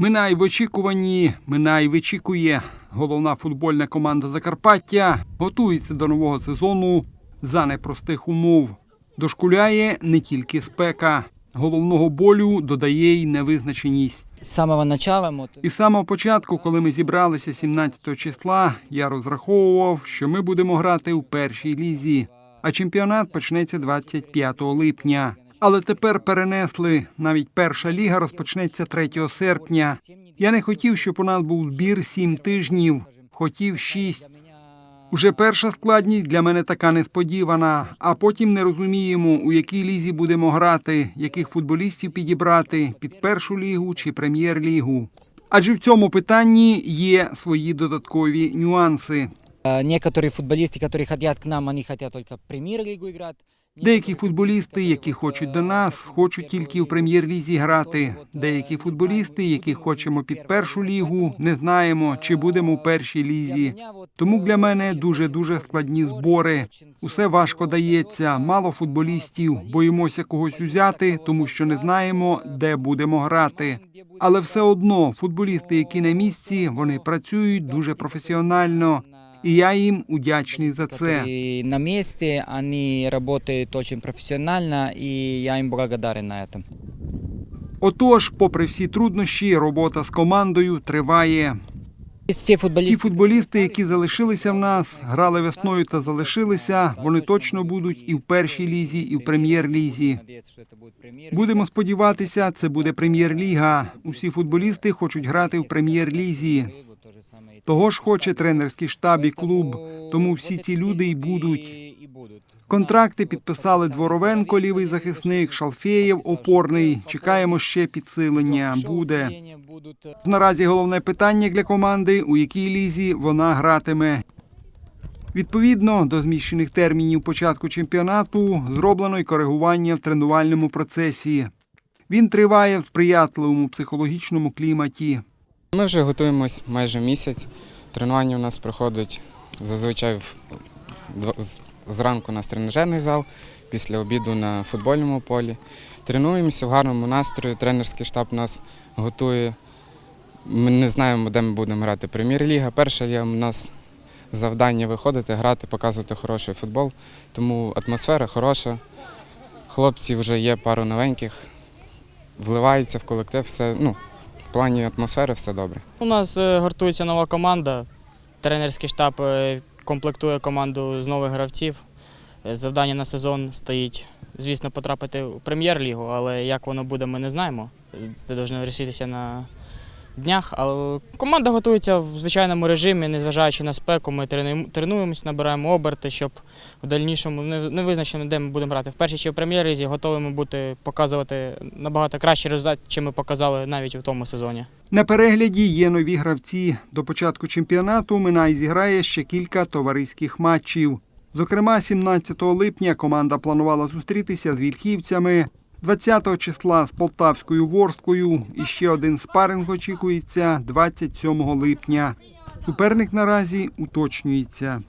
Минай в очікуванні, Минай вичікує. Головна футбольна команда Закарпаття готується до нового сезону за непростих умов. Дошкуляє не тільки спека. Головного болю додає й невизначеність. З самого начала І з самого початку, коли ми зібралися 17 числа, я розраховував, що ми будемо грати у першій лізі, а чемпіонат почнеться 25 липня Але тепер перенесли. Навіть перша ліга розпочнеться 3 серпня. Я не хотів, щоб у нас був збір 7 тижнів, хотів 6. Уже перша складність для мене така несподівана, а потім не розуміємо, у якій лізі будемо грати, яких футболістів підібрати під першу лігу чи прем'єр-лігу. Адже в цьому питанні є свої додаткові нюанси. Э, Некоторые футболисты, которые хотят к нам, они хотят только премьер-лигу играть. Деякі футболісти, які хочуть до нас, хочуть тільки у прем'єр-лізі грати. Деякі футболісти, які хочемо під першу лігу, не знаємо, чи будемо у першій лізі. Тому для мене дуже дуже складні збори. Усе важко дається, мало футболістів. Боїмося когось узяти, тому що не знаємо, де будемо грати. Але все одно футболісти, які на місці, вони працюють дуже професіонально, і я їм удячний за це. которые на месте, они работают очень профессионально, и я им благодарен на этом. Отож, попри всі труднощі, робота з командою триває. Все Ті футболисты, футболісти, які залишилися в нас, грали весною та залишилися, вони точно будуть і в першій лізі, і в прем'єр-лізі. Будемо сподіватися, це буде прем'єр-ліга. Усі футболісти хочуть грати в прем'єр-лізі. Того ж хоче тренерський штаб і клуб. Тому всі ці люди й будуть. Контракти підписали Дворовенко, лівий захисник, Шалфеєв, опорний. Чекаємо ще підсилення. Буде. Наразі головне питання для команди, у якій лізі вона гратиме. Відповідно до зміщених термінів початку чемпіонату зроблено й коригування в тренувальному процесі. Він триває в сприятливому психологічному кліматі. Ми вже готуємось майже місяць. Тренування у нас проходить зазвичай зранку у нас тренажерний зал, після обіду на футбольному полі. Тренуємося в гарному настрої. Тренерський штаб нас готує. Ми не знаємо, де ми будемо грати. Прем'єр-ліга, перша ліга. У нас завдання виходити, грати, показувати хороший футбол. Тому атмосфера хороша. Хлопці вже є пару новеньких, вливаються в колектив. Все, ну, плані атмосфери все добре. У нас е, гуртується нова команда. Тренерський штаб е, комплектує команду з нових гравців. Е, Завдання на сезон стоїть, звісно, потрапити у прем'єр-лігу, але як воно буде, ми не знаємо. Це повинно вирішитися на днях. Але команда готується в звичайному режимі, незважаючи на спеку. Ми тренуємо- тренуємося, набираємо оберти, щоб в дальнішому не визначено, де ми будемо грати. В першій чи в прем'єр-лізі готовими бути показувати набагато кращий результат, чим ми показали навіть у тому сезоні. На перегляді є нові гравці. До початку чемпіонату Минай зіграє ще кілька товариських матчів. Зокрема, 17 липня команда планувала зустрітися з вільхівцями. 20 числа з Полтавською ворською і ще один спаринг очікується 27 липня. Суперник наразі уточнюється.